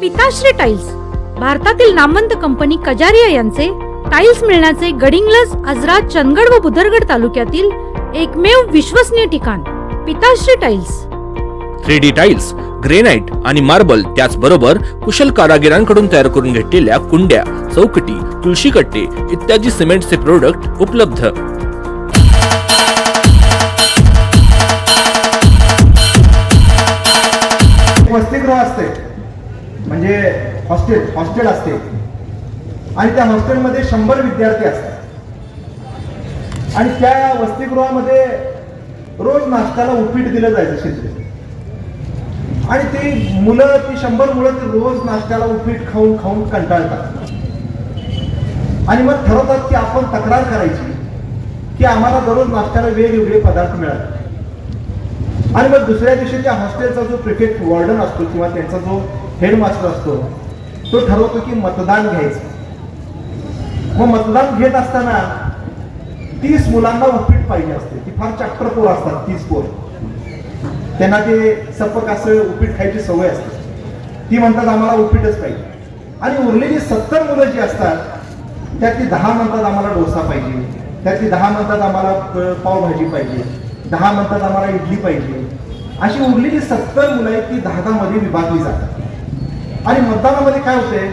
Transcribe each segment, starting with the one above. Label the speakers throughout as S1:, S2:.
S1: पिताश्री टाइल्स भारतातील नामवंत कंपनी कजारिया यांचे टाइल्स मिळण्याचे गडिंग्लज आजरा चंदगड व बुदरगड तालुक्यातील एकमेव विश्वसनीय ठिकाण Pitashri tiles
S2: three D tiles granite आणि मार्बल त्याचबरोबर कुशल कारागिरांकडून तयार करून घेतलेल्या कुंड्या चौकटी तुळशी कट्टे इत्यादी सिमेंटचे प्रोडक्ट उपलब्ध.
S3: वसतिगृह असते. म्हणजे हॉस्टेल हॉस्टेल असते. आणि त्या हॉस्टेलमध्ये शंभर विद्यार्थी असतात. आणि त्या वसतिगृहामध्ये रोज नाश्त्याला उपीट दिलं जायचं शिजले आणि ती मुलं ती शंभर मुलं ती रोज नाश्त्याला उपीट खाऊन खाऊन कंटाळतात. आणि मग ठरवतात की आपण तक्रार करायची की आम्हाला दररोज नाश्त्याला वेगवेगळे पदार्थ मिळाले आणि मग दुसऱ्या दिवशी त्या हॉस्टेलचा जो प्रिफेक्ट वॉर्डन असतो किंवा त्यांचा जो हेडमास्टर असतो तो ठरवतो की मतदान घ्यायचं. मग मतदान घेत असताना तीस मुलांना उपीट पाहिजे असते. ती फार चॅप्टर पोर असतात तीस पोर. त्यांना ते सपक असं उपीट खायची सवय असते. ती म्हणतात आम्हाला उपीटच पाहिजे. आणि उरलेली सत्तर मुलं जी असतात त्यातली दहा म्हणतात आम्हाला डोसा पाहिजे. त्यातली दहा म्हणतात आम्हाला पावभाजी पाहिजे. दहा म्हणतात आम्हाला इडली पाहिजे. अशी उरलेली सत्तर मुलं आहेत ती दहा दहा मध्ये विभागली जातात. आणि मतदानामध्ये काय होते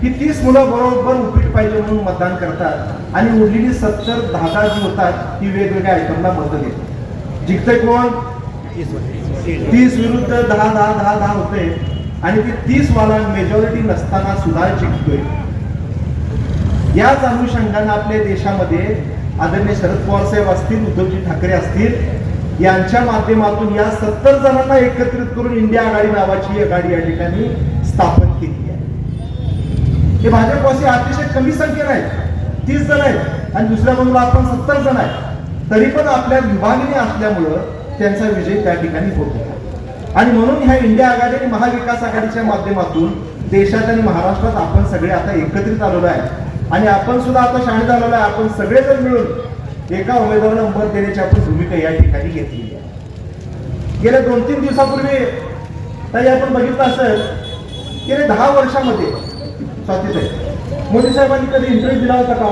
S3: की तीस मुलं बरोबर उपीट पाहिजे म्हणून मतदान करतात आणि उरलेली सत्तर दहा दहा जी होतात ती वेगवेगळ्या आयटमला मतं देतात. जिंकते कोण? तीस विरुद्ध दहा दहा दहा दहा होते आणि ती तीस वाला मेजॉरिटी नसताना सुद्धा जिंकतोय. याच अनुषंगानं आपल्या देशामध्ये आदरणीय शरद पवार साहेब असतील उद्धवजी ठाकरे असतील यांच्या माध्यमातून या सत्तर जणांना एकत्रित करून इंडिया आघाडी नावाची आघाडी या ठिकाणी स्थापन केली आहे. हे भाजपवासी अतिशय कमी संख्येनं आहेत. तीस जण आहेत आणि दुसऱ्या बाजूला आपण सत्तर जण आहेत. तरी पण आपल्या विभागणी असल्यामुळं त्यांचा विजय त्या ठिकाणी होतो आणि म्हणून ह्या इंडिया आघाडी आणि महाविकास आघाडीच्या माध्यमातून देशात आणि महाराष्ट्रात आपण सगळे आता एकत्रित आलेलो आहे. आणि आपण सुद्धा आता शाळेत आलेलो आहे. आपण सगळे जण मिळून एका उमेदवाराला मत देण्याची आपण भूमिका या ठिकाणी घेतलेली आहे. गेल्या दोन तीन दिवसापूर्वी ताई आपण बघितलं असेल गेले दहा वर्षामध्ये. स्वातीताई मोदी साहेबांनी कधी इंटरव्ह्यू दिला होता का?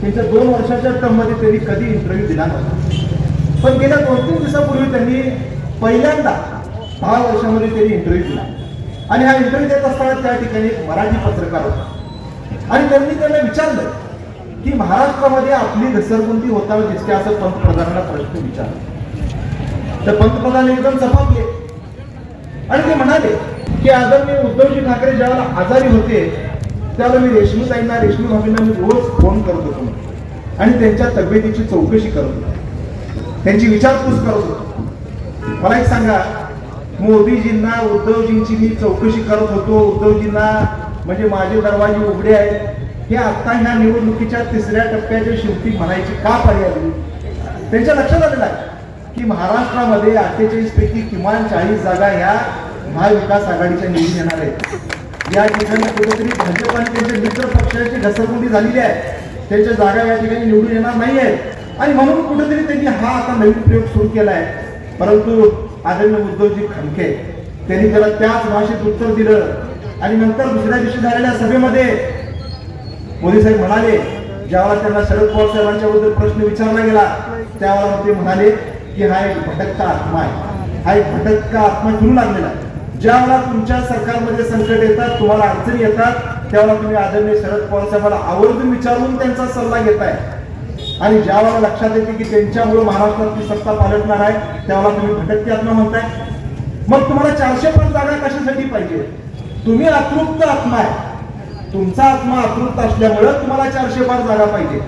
S3: त्यांच्या दोन वर्षाच्या टर्ममध्ये त्यांनी कधी इंटरव्ह्यू दिला नव्हता. पण गेल्या दोन तीन दिवसापूर्वी त्यांनी पहिल्यांदा दहा वर्षामध्ये त्यांनी इंटरव्ह्यू दिला. आणि हा इंटरव्ह्यू देत असताना त्या ठिकाणी एक मराठी पत्रकार होता. आणि त्यांनी त्यांना विचारलं की महाराष्ट्रामध्ये आपली घसरगुंती होताना दिसते असं पंतप्रधानांना प्रश्न विचारला. तर पंतप्रधान एकदम चपापले आणि ते म्हणाले की आदरणीय उद्धवजी ठाकरे ज्यावेळेला आजारी होते त्याला मी रेशमीताईंना रेशमी भाभींना मी रोज फोन करत होतो. आणि त्यांच्या तब्येतीची चौकशी करत होतो. त्यांची विचारपूस करत होतो. मला एक सांगा मोदीजींना उद्धवजींची मी चौकशी करत होतो. उद्धवजींना म्हणजे माझे दरवाजे उघडे आहेत. हे आता ह्या निवडणुकीच्या तिसऱ्या टप्प्याच्या शेवटी म्हणायची का पर्याय त्यांच्या लक्षात आलेलं आहे की महाराष्ट्रामध्ये अठ्ठेचाळीस पैकी किमान चाळीस जागा ह्या महाविकास आघाडीच्या निवडून येणार आहेत. या ठिकाणी कुठेतरी भाजप आणि त्यांच्या मित्र पक्षाची घसरगुंडी झालेली आहे त्यांच्या जागा या ठिकाणी निवडून येणार नाही आहेत आणि म्हणून कुठेतरी त्यांनी हा आता नवीन प्रयोग सुरू केला आहे परंतु आदरणीय उद्धवजी खडके त्यांनी त्याला त्याच भाषेत उत्तर दिलं. आणि नंतर दुसऱ्या दिवशी झालेल्या सभेमध्ये मोदी साहेब म्हणाले ज्यावेळेला त्यांना शरद पवार साहेबांच्या बद्दल प्रश्न विचारला गेला त्यावेळेला ते म्हणाले की हा एक भटकता आत्मा आहे. हा एक भटकता आत्मा फिरू लागलेला आहे. ज्यावेळेला तुमच्या सरकारमध्ये संकट येतात तुम्हाला अडचणी येतात त्यावेळेला तुम्ही आदरणीय शरद पवार साहेबांना आवर्जून विचारून त्यांचा सल्ला घेताय. आणि ज्यावेळेला लक्षात येते की त्यांच्यामुळे महाराष्ट्रातली सत्ता पालटणार आहे त्यावेळेला तुम्ही भटकती आत्मा म्हणताय. मग तुम्हाला चारशे पाच जागा कशासाठी पाहिजे? तुम्ही अतृप्त आत्मा आहे. तुमचा आत्मा अतृप्त असल्यामुळे तुम्हाला चारशे पाच जागा पाहिजे.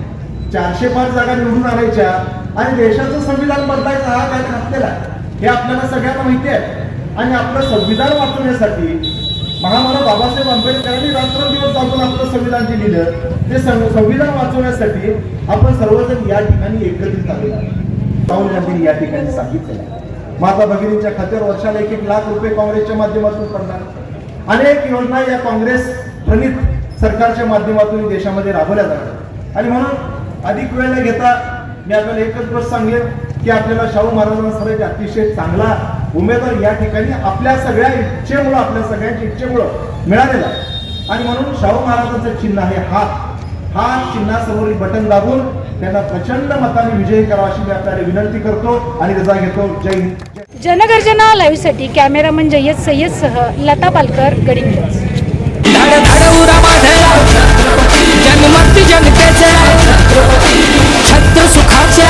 S3: चारशे पाच जागा निवडून आणायच्या आणि देशाचं संविधान बदलायचा हा काय घातलेला हे आपल्याला सगळ्यांना माहिती आहे. आणि आपलं संविधान वाचवण्यासाठी महामानव बाबासाहेब आंबेडकरांनी रात्रंदिवस जाऊन आपलं संविधान जे लिहिलं ते सं- संविधान वाचवण्यासाठी आपण सर्वजण या ठिकाणी एकत्रित आलेलो राहुल गांधींनी या ठिकाणी सांगितलं माता भगिनींच्या खात्यावर वर्षाला एक एक लाख रुपये काँग्रेसच्या माध्यमातून पडणार. अनेक योजना या काँग्रेस प्रणित सरकारच्या माध्यमातून देशामध्ये राबवल्या जातात आणि म्हणून अधिक वेळ न घेता मी आपल्याला एकच गोष्ट सांगेन की आपल्याला शाहू महाराजांना सगळ्यात अतिशय चांगला उमेदवार या ठिकाणी आपल्या सगळ्या इच्छेमुळं आपल्या सगळ्यांच्या इच्छेमुळं मिळालेला आणि म्हणून शाहू महाराजांचं चिन्ह आहे हात हा चिन्हासमोरील बटन दाबून त्यांना प्रचंड मताने विजयी करावा अशी मी आपल्याला विनंती करतो आणि रजा घेतो. जय हिंद.
S1: जनगर्जना लाईव्हसाठी कॅमेरामन जय्यद सय्यदसह लता पालकर गडिंग्लज जनमत जनतेचे छत्र सुखाचे